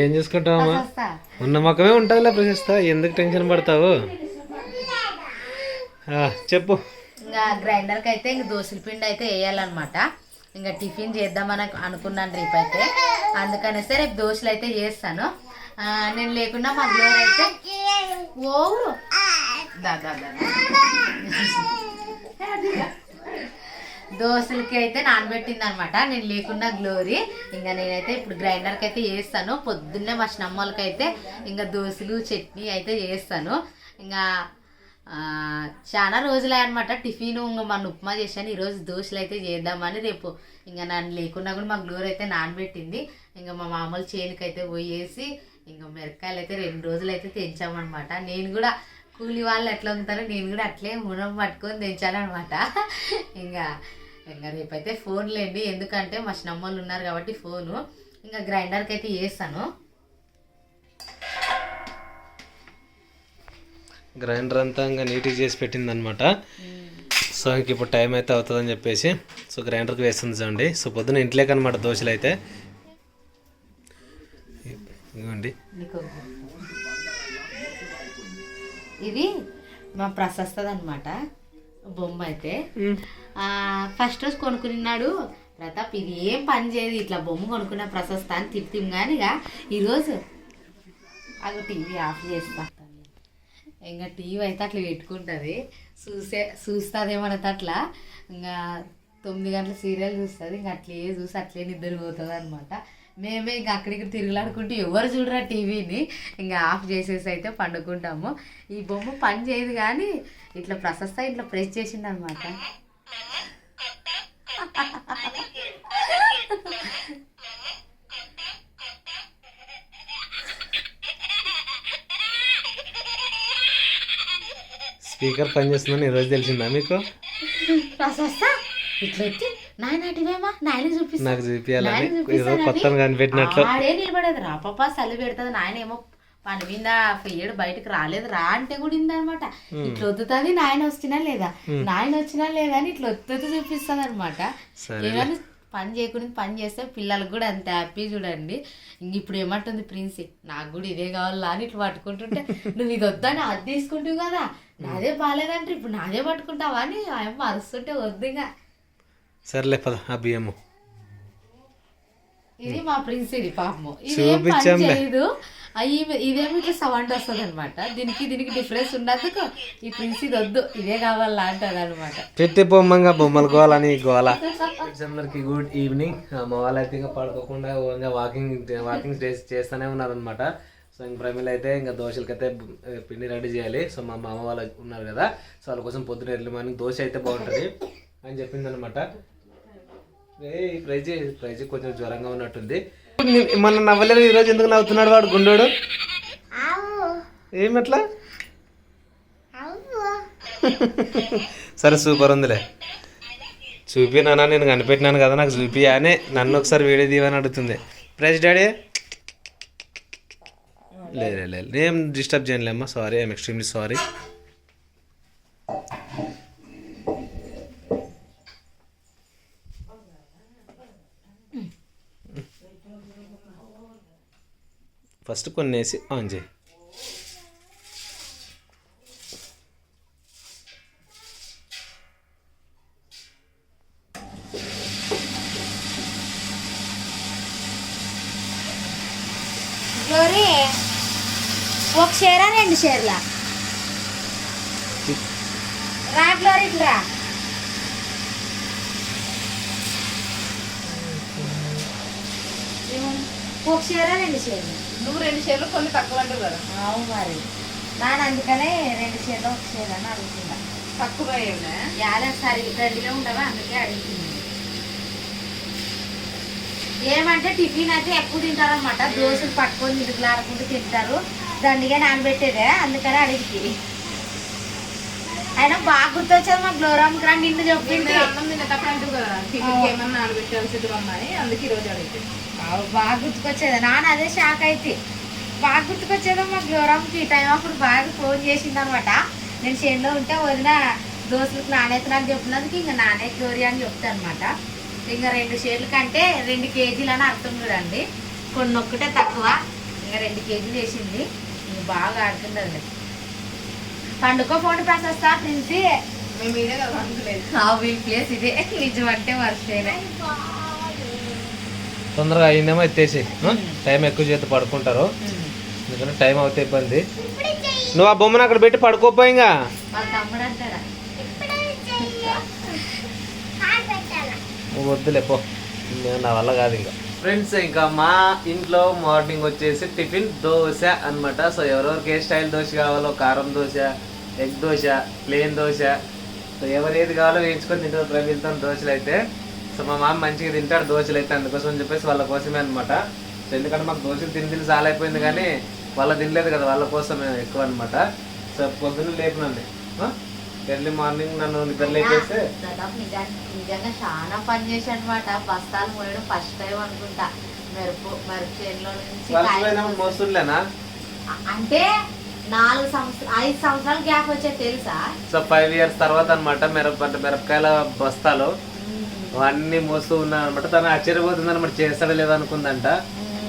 ఏం చూసుకుంటావమ్మా? ఉన్న మొక్కమే ఉంటుందిలే ప్రశస్త. ఎందుకు టెన్షన్ పడతావు? చెప్పు. ఇంకా గ్రైండర్కి అయితే ఇంక దోశల పిండి అయితే వేయాలన్నమాట. ఇంకా టిఫిన్ చేద్దామని అనుకున్నాను రేపు అయితే. అందుకనేసి రేపు దోశలు అయితే చేస్తాను. నేను లేకుండా మా గ్లోర్ అయితే ఓ దా, దా, దా, దా. దోశలకి అయితే నానబెట్టింది అనమాట నేను లేకుండా గ్లోరీ. ఇంకా నేనైతే ఇప్పుడు గ్రైండర్కి అయితే వేస్తాను పొద్దున్నే మా చిన్నమ్మలకి అయితే ఇంకా దోశలు చట్నీ అయితే చేస్తాను. ఇంకా చాలా రోజులే అనమాట టిఫిన్ ఇంకా మన ఉప్మా చేశాను. ఈరోజు దోశలు అయితే చేద్దామని రేపు ఇంకా నన్ను లేకున్నా కూడా మా గ్లోరీ అయితే నానబెట్టింది. ఇంకా మా మామూలు చేనుకి అయితే పోయేసి ఇంకా మిరకాయలు అయితే రెండు రోజులు అయితే తెంచామన్నమాట నేను కూడా కూలి వాళ్ళు ఎట్లా ఉంటారో నేను కూడా అట్లే మునం పట్టుకొని తెంచానమాట ఇంకా ఇంకా రేపైతే ఫోన్ లేండి ఎందుకంటే మా చిన్నమ్మలు ఉన్నారు కాబట్టి ఫోను. ఇంకా గ్రైండర్కి అయితే చేస్తాను. గ్రైండర్ అంతా ఇంకా నీట్గా చేసి పెట్టింది అనమాట సో ఇంక ఇప్పుడు టైం అయితే అవుతుందని చెప్పేసి సో గ్రైండర్కి వేస్తుంది చూడండి. సో పొద్దున ఇంట్లోకి అనమాట దోశలు అయితే. ఇదిగోండి. నీకు ఇది మా ప్రశస్తది అనమాట బొమ్మ అయితే. ఫస్ట్ రోజు కొనుక్కున్నాడు ప్రతాప్ ఇది ఏం పని చేయదు ఇట్లా బొమ్మ కొనుక్కున్న ప్రశస్త అని తిప్పిం కానీ ఇక ఈరోజు అది టీవీ ఆఫ్ చేస్తా. ఇంకా టీవీ అయితే అట్లా పెట్టుకుంటుంది. చూసే చూస్తుందేమన్నది అట్లా. ఇంకా తొమ్మిది గంటల సీరియల్ చూస్తుంది ఇంకా అట్లే చూసి అట్లే నిద్రపోతుంది అనమాట మేమే ఇంకా అక్కడికి తిరుగులాడుకుంటూ ఎవరు చూడరా టీవీని? ఇంకా ఆఫ్ చేసేసి అయితే పండుకుంటాము. ఈ బొమ్మ పని చేయదు కానీ ఇట్లా ప్రశస్త ఇట్లా ప్రెస్ చేసిండనమాట స్పీకర్ పనిచేస్తుందని ఈరోజు తెలిసిందా మీకు? చూపిస్తా. నాకు చూపించాలని కొత్తగా కనిపెట్టినట్లు. ఆడే నిలబడేది రా పాప చలి పెడుతుంది. నాయన ఏమో పని మీద ఫీయడు బయటకు రాలేదు. రా అంటే కూడా ఇందనమాట. ఇట్లా వద్దుతుంది నాయన వచ్చినా లేదా? నాయన వచ్చినా లేదా అని ఇట్లా ఒత్తుతూ చూపిస్తుంది అనమాట ఏమైనా పని చేయకుండా పని చేస్తే పిల్లలకు కూడా అంత హ్యాపీ చూడండి. ఇంక ఇప్పుడు ఏమంటుంది ప్రిన్సి? నాకు కూడా ఇదే కావాలా అని ఇట్లా పట్టుకుంటుంటే నువ్వు ఇది వద్దని అది తీసుకుంటావు కదా. నాదే బాగాలేదంటే ఇప్పుడు నాదే పట్టుకుంటావా? అని ఆయన అరుస్తుంటే వద్దు ఇంకా. సర్లే పద ఆ బియ్యము. ఇది మా ప్రిన్స్ ఇది పాపము. ఇదేం పని చూపించాంలే. చేయదు. ఇదేమో ఇట్లా సౌండ్ వస్తుంది అనమాట దీనికి దీనికి డిఫరెన్స్ ఉన్నందుకు ఈ ప్రిన్స్ ఇది వద్దు ఇదే కావాలా అంటది అనమాట పెట్టి బొమ్మంగా బొమ్మలు గోవాలని గోల. అందరికి గుడ్ ఈవినింగ్ మా వాళ్ళు అయితే ఇంకా పడుకోకుండా వాకింగ్ వాకింగ్ డేస్ చేస్తూనే ఉన్నారనమాట సో ఇంక ప్రమిళ అయితే ఇంకా దోశలకైతే పిండి రెడీ చేయాలి. సో మా మామ వాళ్ళు ఉన్నారు కదా. సో వాళ్ళ కోసం పొద్దున ఎర్లీ మార్నింగ్ దోశ అయితే బాగుంటుంది అని చెప్పింది అనమాట ప్రైజ్ ప్రైజ్ కొంచెం జ్వరంగా ఉన్నట్టుంది. మన నవ్వలేదు? ఈరోజు ఎందుకు నవ్వుతున్నాడు వాడు గుండోడు? ఏమట్లా సరే సూపర్ ఉందిలే. చూపినానా నేను కనిపెట్టినాను కదా నాకు చూపి. అని నన్ను ఒకసారి వీడియో తీయమని అడుగుతుంది. Prize daddy. లేదు లేదు, లేదు ఏం disturb చేయలేమ్మా sorry I'm extremely sorry first కొన్ని వేసి ఆన్ చేయి. ఒక షేరా రెండు షేర్లా రా గ్లోరీ ఇట్లా ఒక షేరా రెండు షేర్లు నువ్వు రెండు షేర్లు కొన్ని తక్కువ అంటావు కదా. అవును మరి. నాన్న అందుకనే రెండు షేర్లు ఒక షేర్ అని అడుగుతున్నా. తక్కువ యాల సరి రెడీగా ఉండవా? అందుకే అడుగుతుంది ఏమంటే టిఫిన్ అయితే ఎక్కువ తింటారనమాట దోశలు పట్టుకొని ఇటుకులాడుకుంటూ తింటారు. దండిగా నానబెట్టేదే అందుకని అడిగి అయినా బాగా గుర్తొచ్చారు మా గ్లోరామ్ క్రా నిన్ను చెప్పింది. నేను అన్నం తినేటప్పుడు అంటావు కదా టిఫిన్కి ఏమన్నా నానబెట్టాల్సింది అమ్మాయి అందుకే ఈరోజు అడిగితే. అవు, బాగా గుర్తుకొచ్చేది. నాన్న అదే షాక్ అయితే. బాగా గుర్తుకొచ్చేదో మా గ్లోరామ్కి ఈ టైం అప్పుడు బాగా ఫోన్ చేసింది అనమాట నేను చేనులో ఉంటే వదిన దోశలకు నానేతున్నా అని చెప్పినందుకు ఇంకా నానే గ్లోరీ అని చెప్తాను అనమాట ఇంకా రెండు షేర్ల కంటే రెండు కేజీలు అని అర్థం చూడండి. కొన్ని ఒక్కటే తక్కువ. ఇంకా రెండు కేజీలు వేసింది. ఇంక బాగా ఆడుతున్నది పండుకో ఫోన్ ప్రశస్త ప్రిన్సి? మేము ఇదే కదా అనుకునేది. ఆ వీల్ ప్లేస్ ఇదే. నిజం అంటే వర్షేనే తొందరగా అయిందేమో ఎత్తేసి టైం ఎక్కువ చేతి పడుకుంటారు. ఎందుకంటే టైం అవుతే ఇబ్బంది. నువ్వు ఆ బొమ్మను అక్కడ పెట్టి పడుకోపోయి ఇంకా వాళ్ళ తమ్ముడు అంటారా నువ్వు వద్దులే పో. నేను నా వల్ల కాదు ఇంకా ఫ్రెండ్స్ ఇంకా మా ఇంట్లో మార్నింగ్ వచ్చేసి టిఫిన్ దోశ అన్నమాట. సో ఎవరెవరికి ఏ స్టైల్ దోశ కావాలో కారం dosa egg dosa plain dosa so ఎవరు ఏది కావాలో వేయించుకొని తింటారు ప్రవీణ్తో దోశలు అయితే. సో మా మామ మంచిగా తింటాడు దోశలు అయితే అందుకోసం అని చెప్పేసి వాళ్ళ కోసమే అనమాట సో ఎందుకంటే మాకు దోశలు తిని తిని చాలా అయిపోయింది కానీ వాళ్ళ తినలేదు కదా వాళ్ళ కోసమే ఎక్కువ అనమాట సో పొద్దున్న లేపినండి. ఎర్లీ మార్నింగ్ నన్ను నిద్ర లేపేస్తే నిజంగా చాలా పని చేసి అనమాట బస్తాలు మోయడం ఫస్ట్ టైం అనుకుంటా. మెరుపు మెరుపు చేనులో నుంచి మోస్తుండేనా అంటే నాలుగు సంవత్సరాలు ఐదు సంవత్సరాల గ్యాప్ వచ్చే తెలుసా? సో ఫైవ్ ఇయర్స్ తర్వాత అనమాట మిరప అంటే మిరపకాయల బస్తాలు. అన్ని మోస్తూ ఉన్నాను అనమాట తను ఆశ్చర్యపోతుంది అనమాట చేస్తాడో లేదో అనుకుందంట.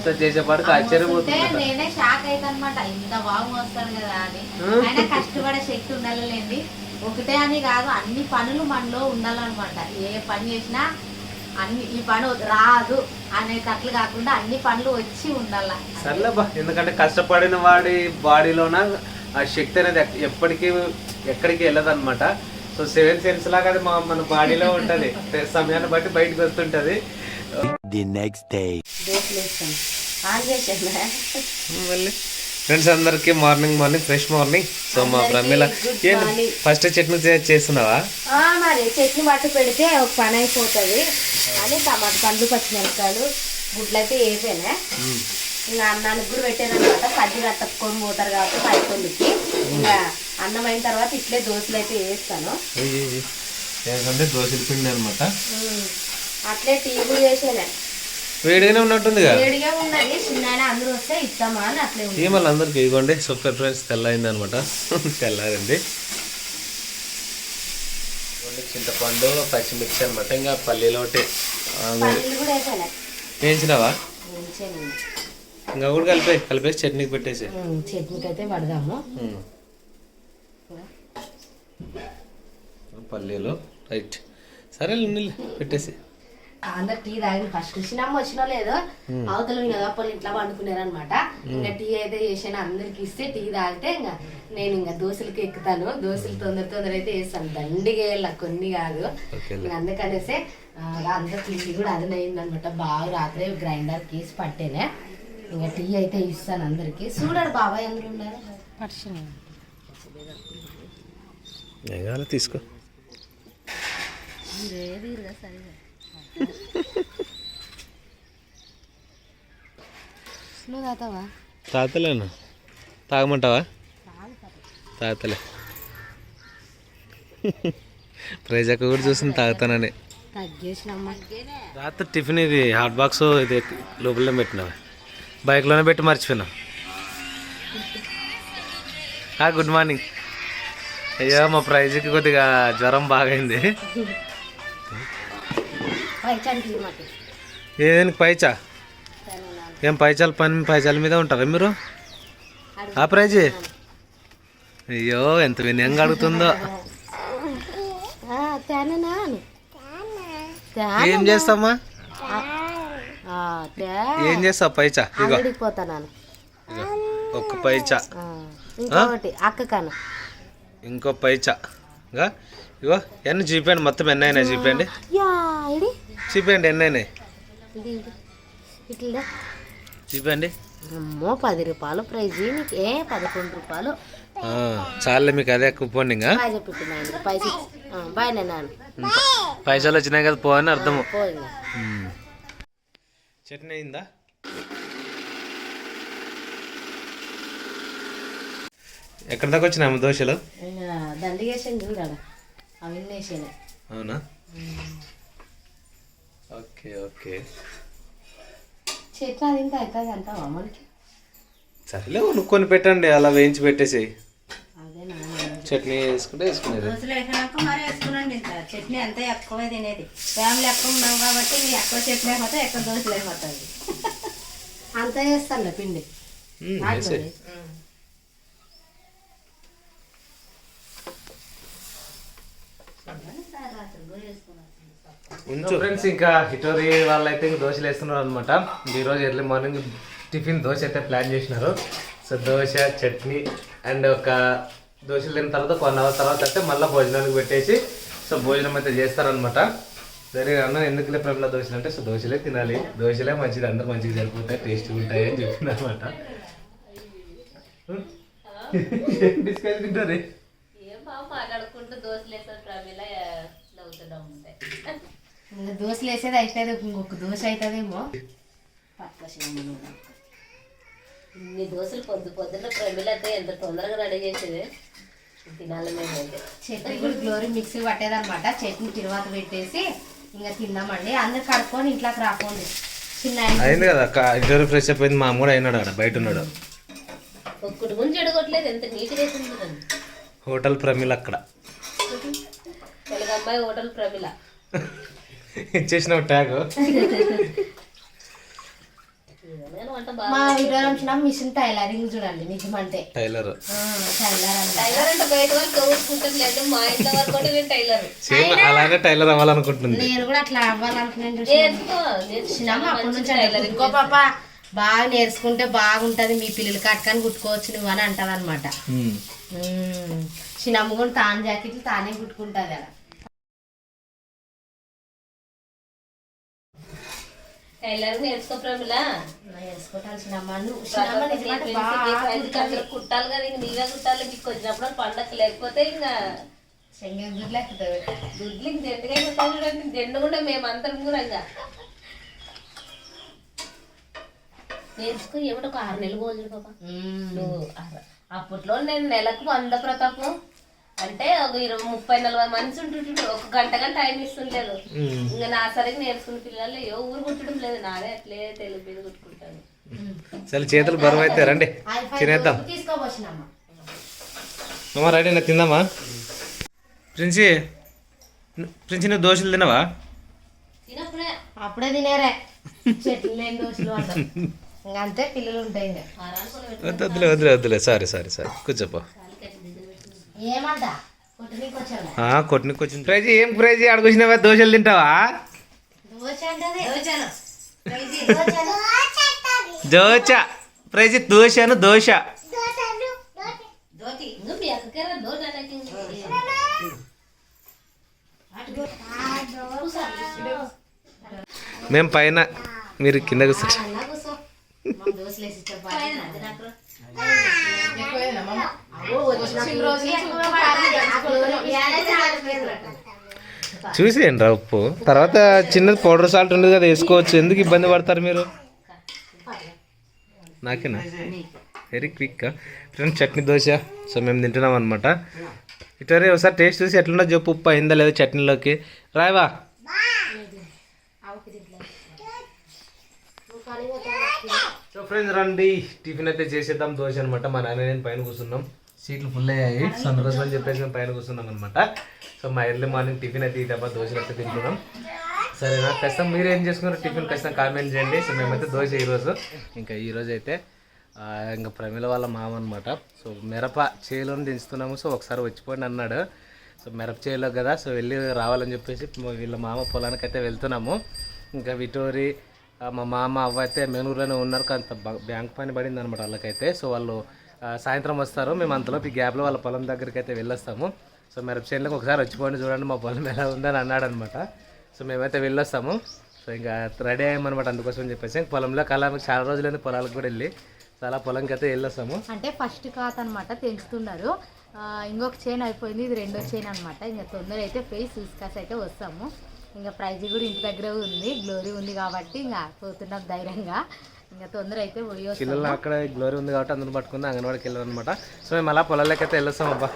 సో చేసేపాటికి అంటే ఆశ్చర్యపోతుంది నేనే షాక్ అయితే అనమాట ఇంత బాగా మోస్తాడు కదా అని. ఆయన కష్టపడే శక్తి ఉండాలండి ఒకటే అని కాదు అన్ని పనులు మనలో ఉండాలన్నమాట. ఏ పని చేసినా అన్ని ఈ పని రాదు అనేటట్లు కాకుండా అన్ని పనులు వచ్చి ఉండాల. సర్లే బా ఎందుకంటే కష్టపడిన వాడి బాడీలోన ఆ శక్తి అనేది ఎప్పటికీ ఎక్కడికి వెళ్ళదు అనమాట సో సెవెన్ సెన్స్ లాగా అది మా మన బాడీలో ఉంటది. సమయాన్ని బట్టి బయటకు వస్తుంటది. ఆన్ చేసాను మళ్ళీ ఫ్రెండ్స్ అందరికి morning morning fresh morning. So మా ప్రమిళ ఏంటి? morning. ఫస్ట్ చట్నీ చేస్తున్నావా? ఆ, మరి చట్నీ పట్టు పెడితే ఒక పని అయిపోతుంది. అని టమాటా పండ్లు పచ్చిమిరపకాయలు గుడ్లు అయితే వేసానే ఇంకా అన్నానికి కూడా పెట్టానమాట పచ్చి కట్టుకొని పోతారు కాబట్టి పైకొల్లికి ఇంకా అన్నం అయిన తర్వాత ఇట్లే దోశలు అయితే వేస్తాను. ఏంటంటే దోశల పిండి అనమాట అట్లే టీ చేసానే? వేడిగానే ఉన్నట్టుందిగా? వేడిగా ఉన్నది చిన్న అందరూ వస్తే ఇస్తామా అని అట్లే ఉంది. మళ్ళీ అందరికి ఇవ్వండి. సూపర్ ఫ్రెండ్స్ తెల్లయింది అనమాట తెల్లారండి చింతపండు పచ్చిమిర్చి అనమాట ఇంకా పల్లీలో ఒకటి. ఆ, పల్లీలు కూడా వేసానే? వేయించినావా? వేయించాను. ఇంకా కూడా కలిపే కలిపేసి చట్నీకి పెట్టేసి. చట్నీకి అయితే పడదాము. పల్లీలు. రైట్. సరే నీళ్ళు పెట్టేసి. అందరు టీ తాగి ఫస్ట్ చిన్నమ్మ వచ్చినో లేదో అవతల వినోదప్పలు ఇంట్లో పండుకున్నారు అనమాట ఇంకా టీ అయితే చేసాను అందరికి ఇస్తే టీ తాగితే ఇంకా నేను ఇంకా దోశలకి ఎక్కుతాను. దోశలు తొందర తొందర అయితే వేస్తాను దండిగా కొన్ని కాదు. అందుకనేసే అందరు పిండి కూడా అదనైంది అనమాట బాగా రాత్రి గ్రైండర్ కేసి పట్టేనే. ఇంకా టీ అయితే ఇస్తాను అందరికి. చూడాడు బాబాయ్ అందరూ ఉన్నారు. తీసుకో. తాతలేను? తాగమంటావా? తాతలే. ప్రైజ్ అక్క కూడా చూసింది తాగుతానని. రాత్రి టిఫిన్ ఇది హాట్ బాక్స్ ఇది లోపలనే పెట్టినావా? బైక్లోనే పెట్టి మర్చిపోయినా గుడ్ మార్నింగ్. అయ్యో మా ప్రైజ్కి కొద్దిగా జ్వరం బాగైంది. ఏదేని పైచా? ఏం పైచాల పని పైచాల మీద ఉంటారా మీరు? ఆ ప్రైజ్? అయ్యో ఎంత వినయంగా అడుగుతుందో. ఏం చేస్తామా ఏం చేస్తావు పైచా? ఇగో. పోతాను ఒక్క పైచా. ఇంకొకటి ఇంకో పైచా. ఇంకా ఇగో ఎన్ని చూపించండి మొత్తం ఎన్ని అయినాయి చూపించండి ఎన్ని అయినాయి. ఇట్లా చూపించండి అమ్మో పది రూపాయలు ప్రైజ్. నీకు ఏ పదకొండు రూపాయలు? ఆ, చాలే మీకు అదే నాయన పైసలు వచ్చినాయి కదా పో అని అర్థము. పోయింది. మ్మ్. చట్నీ అయిందా? ఎక్కడి దాకా వచ్చినాము దోశలు? దండిగేసాను చూడాడు అవి వేసాను అవునా? ఓకే ఓకే చెట్లు అది ఇంకా అవుతుంది అంటావా మనకి సరేలే కొనుక్కొని పెట్టండి అలా వేయించి పెట్టేసి చట్నీ వేసుకుంటే వేసుకునేది. దోశలు వేసినాక మరి వేసుకున్నాండి ఇంత చట్నీ అంతా ఎక్కువే తినేది. ఫ్యామిలీ ఎక్కువ ఉన్నాం కాబట్టి ఇంక ఎక్కువ చట్నీ అయిపోతే ఎక్కువ దోశలు అయిపోతుంది అంతా చేస్తాను పిండి. ఫ్రెండ్స్ ఇంకా హిటోరి వాళ్ళైతే ఇంక దోశలు వేస్తున్నారు అనమాట ఈరోజు ఎర్లీ మార్నింగ్ టిఫిన్ దోశ అయితే ప్లాన్ చేసినారు. సో దోశ చట్నీ అండ్ ఒక దోశలు తిన్న తర్వాత వన్ అవర్ తర్వాత అయితే మళ్ళీ భోజనానికి పెట్టేసి సో భోజనం అయితే చేస్తారనమాట సరే అన్న ఎందుకులే ప్రేమలో దోశలు అంటే సో దోశలే తినాలి. దోశలే మంచిది అందరు మంచిగా సరిపోతాయి టేస్ట్గా ఉంటాయి అని చెప్పింది అనమాట తింటారే ఏం బాగా మాట్లాడుకుంటూ దోశలు వేస్తారు ప్రమిళ నవ్వుతూ ఉంటాయి. ఇంకా దోశలు వేసేది అవుతుంది ఇంకొక దోశ అవుతుందేమో పట్టుకొచ్చిన ఇన్ని దోశలు పొద్దు పొద్దున్న ప్రమిళ అయితే ఎంత తొందరగా రెడీ చేసేది? తినాలి మేమైతే చట్నీ కూడా గ్లోరీ మిక్సీ పట్టేదన్నమాట. చట్నీ తిరువాత పెట్టేసి ఇంకా తిందామండి అందరు కడుక్కొని ఇంట్లోకి రాకండి. చిన్న అయింది కదా ఇద్దరు ఫ్రెష్ అప్ అయింది మా అమ్మ కూడా అయినాడు ఆడ బయట ఉన్నాడు. ఒక్కటి గురించి చెడగొట్టలేదు ఎంత నీట్గా వేసింది హోటల్ ప్రమిళ అక్కడ. తెలుగు అమ్మాయి హోటల్ ప్రమిళ. ఇచ్చేసిన ట్యాగ్. మా వచ్చిన మిషన్ టైలరింగ్ చూడండి నిజమంటే. టైలర్. ఆ, టైలర్ అంట. టైలర్ అంటే బయట మా ఇంట్లో వరకు కూడా నేను టైలర్. సేమ్ అలానే టైలర్ అవ్వాలనుకుంటుంది. నేను కూడా అట్లా అవ్వాలనుకున్నాను అప్పటి నుంచి అంటే కుట్టుకో పాప బాగా నేర్చుకుంటే బాగుంటది మీ పిల్లలు కట్టుకొని కుట్టుకోవచ్చు నువ్వు అని అంటది అనమాట చిన్నమ్మ కూడా తాను జాకెట్లు తానే కుట్టుకుంటది అలా బాగా అందరూ కుట్టాలి కదా ఇంక నీవే కుట్టాలి మీకు వచ్చినప్పుడు పండగ లేకపోతే ఇంకా. గుడ్లు ఇంక దండగా కుట్టాలి చూడండి దండు కూడా మేమందరం కూడా ఇంకా. నేర్చుకో ఏమిటి ఒక ఆరు నెలలు పోదు పాప అప్పట్లో నేను నెలకు వంద ప్రతాపం. అంటే ఒక ఇరవై ముప్పై నలభై మంది ఉంటుంటే ఒక గంట గంట టైం ఇస్తుండలేదు ఇంకా నా సరిగ్గా నేర్చుకున్న పిల్లలు ఏ ఊరు కుట్టడం లేదు. నాదే అట్లే తెలుగు మీద కుట్టుకుంటాను సరే చేతులు బరువు అయితే రండి. తినేద్దాం. తీసుకోవచ్చినమ్మ అమ్మ రెడీ నా తిందామా? ప్రిన్సి ప్రిన్సి నువ్వు దోశలు తినవా? తినప్పుడే అప్పుడే తినేరే. చెట్లు లేని దోశలు అంతే పిల్లలు ఉంటాయి వద్దులే వద్దులే వద్దులే. Sorry sorry sorry. కూర్చోపో. ఏమంట? కొట్టునీకి వచ్చాను ప్రైజ్ ఏం ప్రైజ్? ఆడుకొచ్చినావా దోశలు తింటావా? దోశ ప్రైజ్ దోశను దోశ. మేము పైన మీరు కింద కూర్చో. చూసేయండి రా ఉప్పు? తర్వాత చిన్నది పౌడర్ సాల్ట్ ఉండదు కదా వేసుకోవచ్చు. ఎందుకు ఇబ్బంది పడతారు మీరు? నాకేనా? Very quick friends chutney dosa. So మేము తింటున్నాం అనమాట ఇటరే ఒకసారి టేస్ట్ చూసి ఎట్లుండో చెప్పు ఉప్పు అయిందా లేదా చట్నీలోకి? రాయవా సో ఫ్రెండ్స్ రండి. టిఫిన్ అయితే చేసేద్దాం దోశ అనమాట మా నాన్న నేను పైన కూర్చున్నాం. సీట్లు ఫుల్ అయ్యాయి. సో అందుకోసం అని చెప్పేసి మేము పైన కూర్చున్నాం అనమాట సో మా ఎర్లీ మార్నింగ్ టిఫిన్ అయితే ఈ డబ్బా దోశలు అయితే తింటున్నాం. సరేనా? ఖచ్చితంగా మీరు ఏం చేసుకున్నారు? టిఫిన్ ఖచ్చితంగా కామెంట్ చేయండి. సో మేమైతే దోశ ఈరోజు. ఇంకా ఈరోజు అయితే ఇంకా ప్రమిళ వాళ్ళ మామ అనమాట సో మిరప చేలోని దించుతున్నాము. సో ఒకసారి వచ్చిపోండి అన్నాడు. సో మిరప చేలో కదా. సో వెళ్ళి రావాలని చెప్పేసి వీళ్ళ మామ పొలానికి అయితే వెళ్తున్నాము. ఇంకా విటోరి మా మామ అవ్వ అయితే మేనూరులోనే ఉన్నారు. కానీ బ- బ్యాంక్ పని పడింది అనమాట వాళ్ళకైతే. సో వాళ్ళు సాయంత్రం వస్తారు. మేము అంతలోపు ఈ గ్యాప్లో వాళ్ళ పొలం దగ్గరికి అయితే వెళ్ళొస్తాము. సో మిరప చేనులకు ఒకసారి వచ్చిపోండి చూడండి మా పొలం ఎలా ఉందని అన్నాడు అనమాట సో మేమైతే వెళ్ళొస్తాము. సో ఇంకా రెడీ అయ్యామన్నమాట అందుకోసం అని చెప్పేసి. పొలంలో కళ చాలా రోజులైంది పొలాలకు కూడా వెళ్ళి. చాలా పొలంకి అయితే వెళ్ళొస్తాము. అంటే ఫస్ట్ కాత అనమాట తెలుస్తున్నారు ఇంకొక చైన్ అయిపోయింది. ఇది రెండో చైన్ అనమాట ఇంకా తొందర అయితే పోయి చూసుకాసి అయితే వస్తాము. ఇంకా ప్రైజ్ కూడా ఇంటి దగ్గర ఉంది గ్లోరీ ఉంది కాబట్టి ఇంకా పోతున్నాం ధైర్యంగా. ఇంకా తొందర అయితే పోయి పిల్లలు అక్కడ గ్లోరీ ఉంది కాబట్టి అందరూ పట్టుకుంది అంగన్వాడికి వెళ్ళారు అనమాట సో మేము అలా పొలంలోకి అయితే వెళ్ళొస్తాం అబ్బా.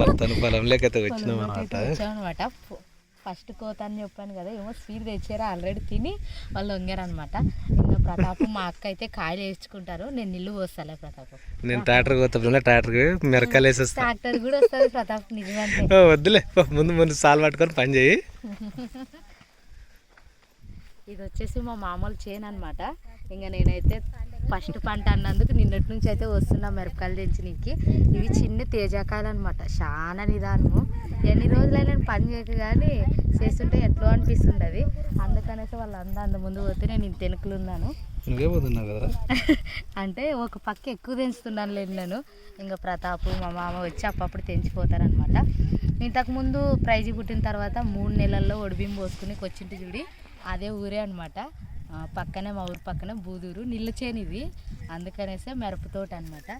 మొత్తం పొలంలోకి అయితే వచ్చినాం అనమాట ఫస్ట్ కోత అని చెప్పాను కదా ఏమో స్వీట్ తెచ్చారు ఆల్రెడీ తిని వాళ్ళు వంగారనమాట ఇంకా ప్రతాప్ మా అక్క అయితే కాయలు వేసుకుంటారు నేను నిల్లు పోస్తాలే ప్రతాప్. నేను ట్రాక్టర్ పోతా ట్రాక్టర్కి మిరకాయలు వేసేస్తా. ట్రాక్టర్ కూడా వస్తుంది ప్రతాప్ నిజమంటే. వద్దులే ముందు ముందు సాల్ పట్టుకొని పని చేయి. ఇది వచ్చేసి మా మామూలు చేను అనమాట ఇంకా నేనైతే ఫస్ట్ పంట అన్నందుకు నిన్నటి నుంచి అయితే వస్తున్నా మిరపకాయలు తెంచడానికి ఇవి చిన్న తేజాకాయలు అనమాట చాలా నిదానము. ఎన్ని రోజులైనా పని చేయక కానీ చేస్తుంటే ఎట్లా అనిపిస్తుంది అది అందుకనేసి వాళ్ళందరూ అంద ముందు పోతే నేను ఇంత వెనుకలు ఉన్నాను. అంటే ఒక పక్క ఎక్కువ తెంచుతున్నాను లేదు నేను. ఇంకా ప్రతాపు మా మామ వచ్చి అప్పుడప్పుడు తెంచిపోతారనమాట ఇంతకుముందు ప్రైజ్ పుట్టిన తర్వాత మూడు నెలల్లో ఒడిబిం పోసుకుని వచ్చింటి చూడి అదే ఊరే అనమాట పక్కనే మా ఊరు పక్కనే బూదూరు నిల్ల ఇది. అందుకనేసే మిరపతోట అనమాట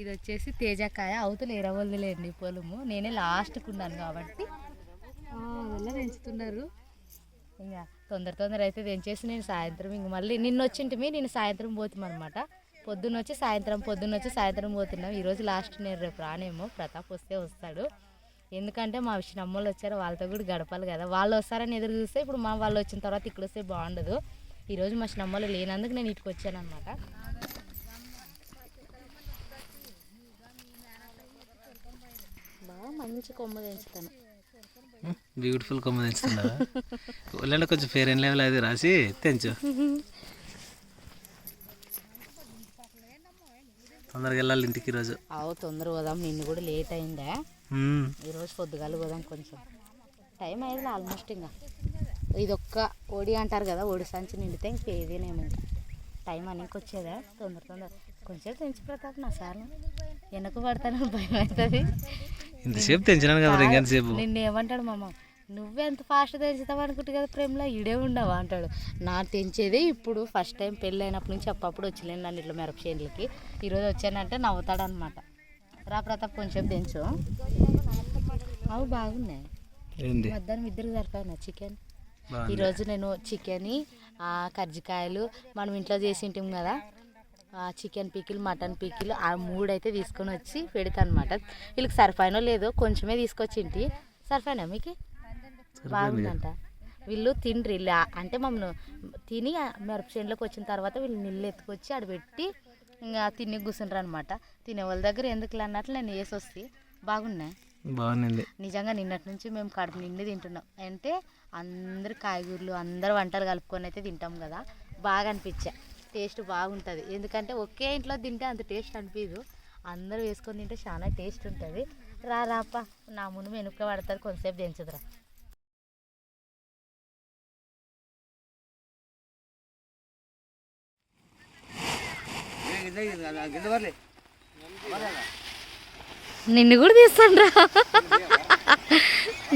ఇది వచ్చేసి తేజకాయ అవతల ఎరవల్దిలేండి పొలము. నేనే లాస్ట్కి ఉన్నాను కాబట్టి. వల్ల పెంచుతున్నారు. ఇంకా తొందర తొందర అయితే తెంచేసి నేను సాయంత్రం ఇంక మళ్ళీ నిన్న వచ్చింటిమి నేను సాయంత్రం పోతాం అనమాట పొద్దున్న వచ్చి సాయంత్రం పొద్దున్న వచ్చి సాయంత్రం పోతున్నాం. ఈరోజు లాస్ట్ నేను రేపు రానేమో ప్రతాప్ వస్తే వస్తాడు. ఎందుకంటే మా విషయమ్మలు వచ్చారు వాళ్ళతో కూడా గడపాలి కదా. వాళ్ళు వస్తారని ఎదురు చూస్తే ఇప్పుడు మా వాళ్ళు వచ్చిన తర్వాత ఇక్కడ వస్తే బాగుండదు. ఈరోజు మా చిన్నమ్మలు లేనందుకు నేను ఇటుకు వచ్చాను అనమాట బాగా మంచి కొమ్మ తెంచుతాను. బ్యూటిఫుల్ కొమ్మ తెంచుతున్నావా? ఒళ్ళంటే కొంచెం ఫేర్ అండ్ లెవెల్ అది రాసి తెంచు. తొందరగా వెళ్ళాలి ఇంటికి ఈరోజు. ఆవు తొందర పోదాం. నిన్ను కూడా లేట్ అయిందా. ఈరోజు పొద్దుగాల పోదాం కొంచెం. టైం అయింది ఆల్మోస్ట్ ఇంకా. ఇది ఒక్క ఒడి అంటారు కదా ఒడి సంచి నిండితే ఇంక ఏదేనేమో ఇంకా టైం అనికి వచ్చేదా తొందర తొందర. కొంచెం తెంచి ప్రతాప్ నా సార్ వెనక పడతాను భయం అవుతుంది. ఇంతసేపు తెంచినాను కదా ఇంకెంతసేపు నిన్ను ఏమంటాడు మామ? నువ్వెంత ఫాస్ట్ తెంచుతావు అనుకుంటు కదా ప్రేమలో ఈడే ఉండవా అంటాడు. నా తెంచేదే ఇప్పుడు ఫస్ట్ టైం పెళ్ళి అయినప్పటి నుంచి అప్పప్పుడు వచ్చలేను నన్ను ఇట్లా మిరప చేనులకి ఈరోజు వచ్చానంటే నవ్వుతాడు అనమాట రా ప్రతాప్ కొంచెం తెంచు. అవి బాగున్నాయి. మధ్యాహ్నం ఇద్దరికి సరిపోయినా చికెన్. ఈరోజు నేను చికెన్ కజ్జికాయలు మనం ఇంట్లో చేసి ఉంటాం కదా ఆ చికెన్ పీకిల్ మటన్ పీకిల్ ఆ మూడు అయితే తీసుకొని వచ్చి పెడతాను అనమాట వీళ్ళకి సరిపోయినో లేదో కొంచెమే తీసుకొచ్చింటి సరిపోయినా మీకు? బాగుందంట. వీళ్ళు తిండ్రి అంటే మమ్మల్ని తిని మిరప చేనులోకి వచ్చిన తర్వాత వీళ్ళు నీళ్ళు ఎత్తుకొచ్చి ఆడ పెట్టి ఇంకా తిని కూర్చుంటారు అనమాట తినే వాళ్ళ దగ్గర ఎందుకు అన్నట్లు నేను వేసి వస్తే. బాగున్నాయి? బాగుంది నిజంగా నిన్నటి నుంచి మేము కడుపు నిండి తింటున్నాం. అంటే అందరు కాయగూరలు అందరు వంటలు కలుపుకొని అయితే తింటాం కదా. బాగా అనిపించా టేస్ట్ బాగుంటుంది. ఎందుకంటే ఒకే ఇంట్లో తింటే అంత టేస్ట్ అనిపించదు అందరూ వేసుకొని తింటే చాలా టేస్ట్ ఉంటుంది. రా రాపా నా ముందు వెనుక పడుతుంది కొంతసేపు దించదురా. నిన్ను కూడా తీస్తాను రా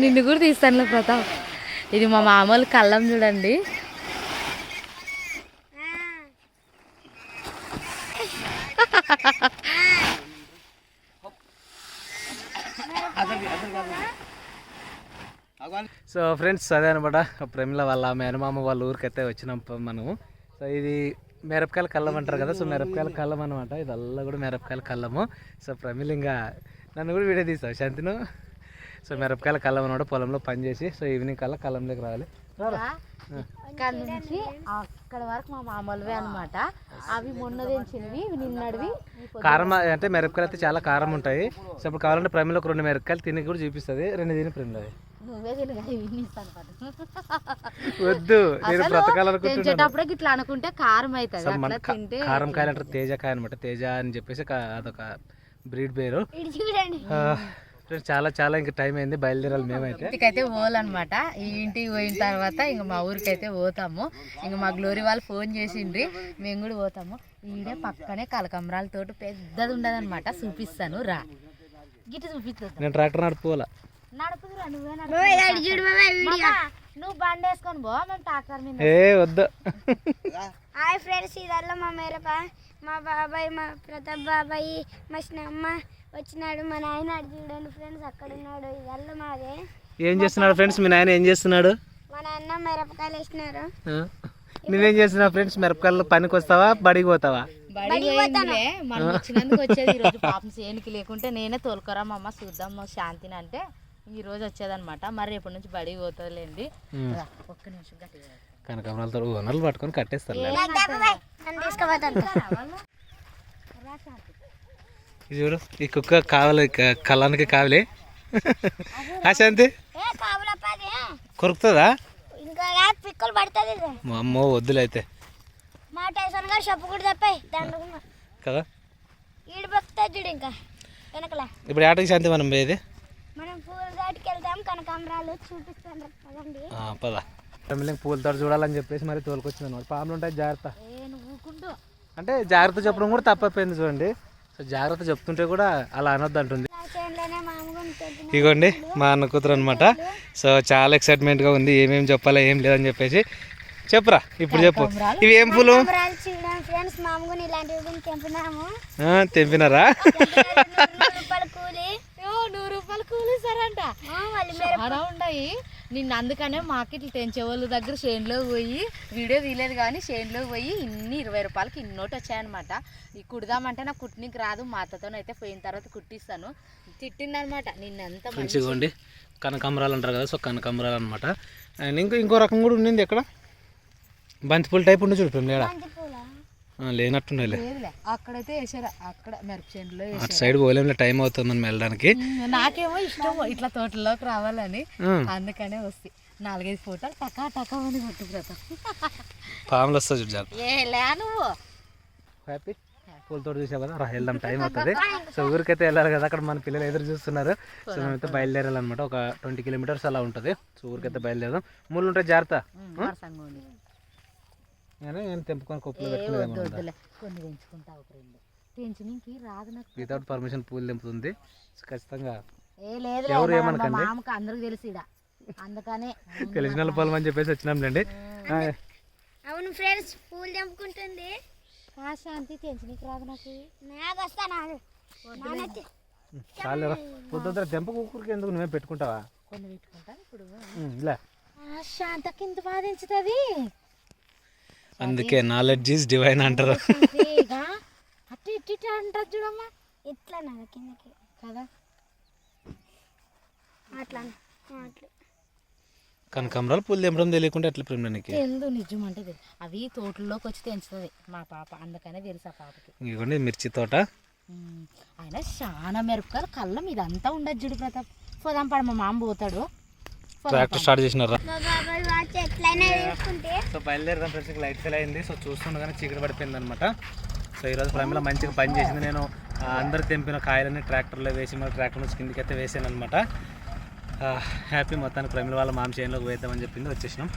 నిన్ను కూడా తీస్తానులే ప్రతాప్. ఇది మా మామూలు కళ్ళం చూడండి. సో ఫ్రెండ్స్ అదే అనమాట ప్రమిళ వాళ్ళ మేనమామ వాళ్ళ ఊరికైతే వచ్చినాం మనము. సో ఇది మిరపకాయల కళ్ళం అంటారు కదా సో మిరపకాయల కళ్ళం అనమాట ఇదల్లా కూడా మిరపకాయల కళ్ళము. సో ప్రమిళ ఇంకా నన్ను కూడా వీడియో తీస్తావు శాంతిను? సో మిరపకాయల కళ్ళం అనమాట పొలంలో పని చేసి సో ఈవినింగ్ కల్లా కళ్ళంలోకి రావాలి. ఇక్కడ నుంచి అక్కడ వరకు మా మామూలువే అనమాట. అవి మొన్న తెంచినవి నిన్నడివి. కారం అంటే మిరపకాయలు అయితే చాలా కారం ఉంటాయి. సో ఇప్పుడు కావాలంటే ప్రమిలో ఒక రెండు మిరపకాయలు తిని కూడా చూపిస్తుంది. రెండు తిని ప్రేమిలో నువ్వే వద్దు నేను బ్రతకాలనుకుంటున్నాను. ఇట్లా అనుకుంటే కారం అవుతుంది కారం కాయలు అంటారు తేజకాయ అనమాట. తేజ అని చెప్పేసి అదొక బ్రీడ్ పేరు. ఆ, ఫ్రెండ్స్ చాలా చాలా ఇంకా టైం అయింది బయలుదేరాలి మేమైతే. ఇంటికైతే పోవాలన్నమాట. ఈ ఇంటికి పోయిన తర్వాత ఇంక మా ఊరికి అయితే పోతాము. ఇంక మా గ్లోరీ వాళ్ళు ఫోన్ చేసిండ్రి మేము కూడా పోతాము. ఈడే పక్కనే కలకమరాల తోట పెద్దది ఉండదన్నమాట. చూపిస్తాను రా. గిట్ట చూపిస్తుంది నేను ట్రాక్టర్ నడుపుకోవాలా? నడుపుదురా నువ్వే నడుపు. మామ, నువ్వు బండి వేసుకొని పో మేము ట్రాక్టర్ మీద ఏ వద్దు. హాయ్ ఫ్రెండ్స్ ఇదల్లా మా మేరప. మా బాబాయ్ మా ప్రతాప్ బాబాయ్ మా చిన్నమ్మ వచ్చినాడు మా నాయన చూడండి ఫ్రెండ్స్ అక్కడ ఉన్నాడు ఇదల్లా మాదే. ఏం చేస్తున్నాడు ఫ్రెండ్స్? మీ నాయన ఏం చేస్తున్నాడు? మా నాన్న మిరపకాయలు వేసినారు. ఆ? నేనేం చేస్తున్నా ఫ్రెండ్స్? మిరపకాయలు పనికి వస్తావా బడికి పోతావా? మనం వచ్చినందుకు వచ్చేది ఈ రోజు పాపం సేనికి లేకుంటే నేనే తోలుకోరా మా అమ్మ చూద్దాం మా శాంతిని అంటే ఈ రోజు వచ్చేదన్నమాట. మరి రేపటి నుంచి బడికి పోతుందిలేండి ఒక్క నిమిషం గట్టిగా కనకామరాలతో ఓనర్లు పట్టుకొని కట్టేస్తారు ఇది చూడు ఈ కుక్క కావాలి కళ్ళానికి కావాలి. ఆ శాంతి? ఏ కావులప్పది కొరుకుతుందా? అమ్మో తప్పాయి దండకుండా కదా? ఇప్పుడు ఏటకి శాంతి మనం పోయేది? మనం పూల దాటికి వెళ్తాం కనకాంబరాలు చూపిస్తాను పదండి. పద. ఫ్యామిలీకి పూల తోట చూడాలని చెప్పేసి మరి తోలుకొచ్చింది అనమాట పాములు ఉంటాయి జాగ్రత్త. అంటే జాగ్రత్త చెప్పడం కూడా తప్పైపోయింది చూడండి. సో జాగ్రత్త చెప్తుంటే కూడా అలా అనొద్దు అంటుంది ఇగోండి మా అన్న కూతురు అనమాట సో చాలా ఎక్సైట్మెంట్గా ఉంది ఏమేమి చెప్పాలో ఏం లేదని చెప్పేసి. చెప్పురా ఇప్పుడు చెప్పు. ఇవి ఏం పూలు? కనకాంబరాలు చాలా ఉన్నాయి నిన్న అందుకనే మార్కెట్లు తెంచే వాళ్ళ దగ్గర చేనులో పోయి వీడియో తీయలేదు కానీ చేనులో పోయి ఇన్ని ఇరవై రూపాయలకి ఇన్నోటి వచ్చాయన్నమాట. ఈ కుడదామంటే నాకు కుట్టినీకి రాదు మా అత్తతో అయితే పోయిన తర్వాత కుట్టిస్తాను. తిట్టిందనమాట నిన్నంత మంచిగా ఇగోండి కనకాంబరాలు అంటారు కదా సో కనకాంబరాలు అనమాట అండ్ ఇంకో ఇంకో రకం కూడా ఉండింది ఎక్కడ? బంతిపూల టైప్ ఉండి చూడు లేదులే అక్కడైతే వేసారు అక్కడ మిరప చేనులో అటు సైడ్ పోలేంలే టైం అవుతుంది మనం వెళ్ళడానికి. నాకేమో ఇష్టం ఇట్లా తోటలోకి రావాలని. అందుకనే వస్తాయి నాలుగైదు ఫోటోలు టకా టకా అని కొట్టు ప్రతాప్ పాములు వస్తుంది చూడు జాగ్రత్త. ఏ లే నువ్వు. హ్యాపీ? పూల తోట చూసావు కదా రా వెళ్దాం టైం అవుతుంది. సో ఊరికైతే వెళ్ళాలి కదా అక్కడ మన పిల్లలు ఎదురు చూస్తున్నారు. సో మేమైతే బయలుదేరాలన్నమాట. ఒక ట్వంటీ కిలోమీటర్స్ అలా ఉంటుంది. సో ఊరికైతే బయలుదేరదాం. ముళ్ళు ఉంటాయి జాగ్రత్త. తెంపుకొని కొప్పులో కొన్ని పెంచుకుంటావు ఫ్రెండ్ పెంచడానికి రాదు నాకు వితౌట్ పర్మిషన్ పూలు తెంపుతుంది. సో ఖచ్చితంగా ఏ లేదు ఎవరు ఏమనకండి? మామకి అందరికి తెలుసు ఇడ అందుకనే తెలిసిన వాళ్ళ పొలం అని చెప్పేసి వచ్చినాంలేండి. అవును ఫ్రెండ్స్ పూలు తెంపుకుంటుంది. ఆ శాంతి తెంచనీకి రాదు నాకు. నాకు వస్తా నాకు. నానైతే చాలేరా పొద్దున తెంప కుక్కరికి ఎందుకు నువ్వే పెట్టుకుంటావా? కొన్ని పెట్టుకుంటాను ఇప్పుడు. ఇలా. ఆ శాంతకి ఇంత బాధించుతుంది అందుకే నాలెడ్జ్ ఈజ్ డివైన్ అంటారు. అటు ఇటు ఇటు అంటారు చూడమ్మా. ఇట్లా నా కిందకి. కదా? అట్లా అట్లా. కనకాంబరాలు పూలు తెంపడం తెలియకుండా ఎట్లా ప్రేమ నీకు. ఎందు నిజం అంటే అవి తోటల్లోకి వచ్చి తెంచుతుంది మా పాప. అందుకనే తెలుసు ఆ పాపకి. ఇదిగోండి మిర్చి తోట. ఆయన చాలా మిరపకాయలు కళ్ళం ఇదంతా ఉండదు చూడు ప్రతాప్. పోదాం పడ మా మామ పోతాడు. ట్రాక్టర్ స్టార్ట్ చేసినారా? సో బయలుదేరదాం ఫ్రెండ్స్ లైట్ ఫెయిల్ అయింది? సో చూస్తుండగానే చీకటి పడిపోయింది అనమాట సో ఈరోజు ప్రేమలో మంచిగా పని చేసింది. నేను ఆ, అందరు తెంపిన కాయలని ట్రాక్టర్లో వేసి మరి ట్రాక్టర్ నుంచి కిందికి అయితే వేసాను అనమాట హ్యాపీ మొత్తానికి ప్రేమల వాళ్ళ మామ చేనులోకి వేద్దామని చెప్పింది వచ్చేసినాం.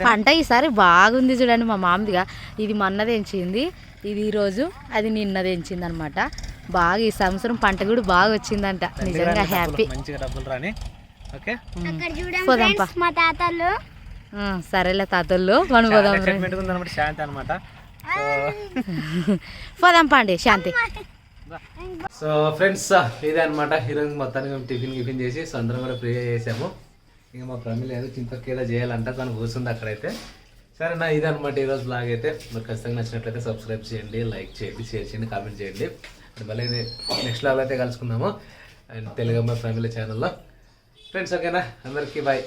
పంట ఈసారి బాగుంది చూడండి మా మామదిగా. ఇది మొన్న తెంచింది ఇది ఈరోజు అది నిన్న తెంచింది అనమాట బాగా ఈ సంవత్సరం పంట కూడా బాగా వచ్చిందంట. నిజంగా హ్యాపీ మంచిగా డబ్బులు రాని. ఓకే? అక్కడ చూడండి పోదాంపా. ఫ్రెండ్స్ మా తాతలు. సరేలే తాతల్లో మనం పోదాం రండి. ఎక్సైట్మెంట్ ఉంది అనమాట శాంతి అనమాట పోదాం పండి శాంతి. సో ఫ్రెండ్స్ ఇదే అనమాట ఈరోజు మొత్తానికి మేము టిఫిన్ గిఫిన్ చేసి సో అందరం కూడా ఫ్రీగా చేసాము ఇంకా మా ఫ్యామిలీ ఏదో చింతకి ఏదో చేయాలంట తను కూర్చుంది అక్కడైతే. సరే నా ఇదే అనమాట ఈరోజు బ్లాగ్ అయితే. మరి ఖచ్చితంగా నచ్చినట్లయితే సబ్స్క్రైబ్ చేయండి లైక్ చేయండి షేర్ చేయండి కామెంట్ చేయండి. అండ్ మళ్ళీ నెక్స్ట్ బ్లాగ్ అయితే కలుసుకుందాము. అండ్ తెలుగమ్మ ఫ్యామిలీ ఛానల్లో ఫ్రెండ్స్ ఓకేనా అందరికీ బాయ్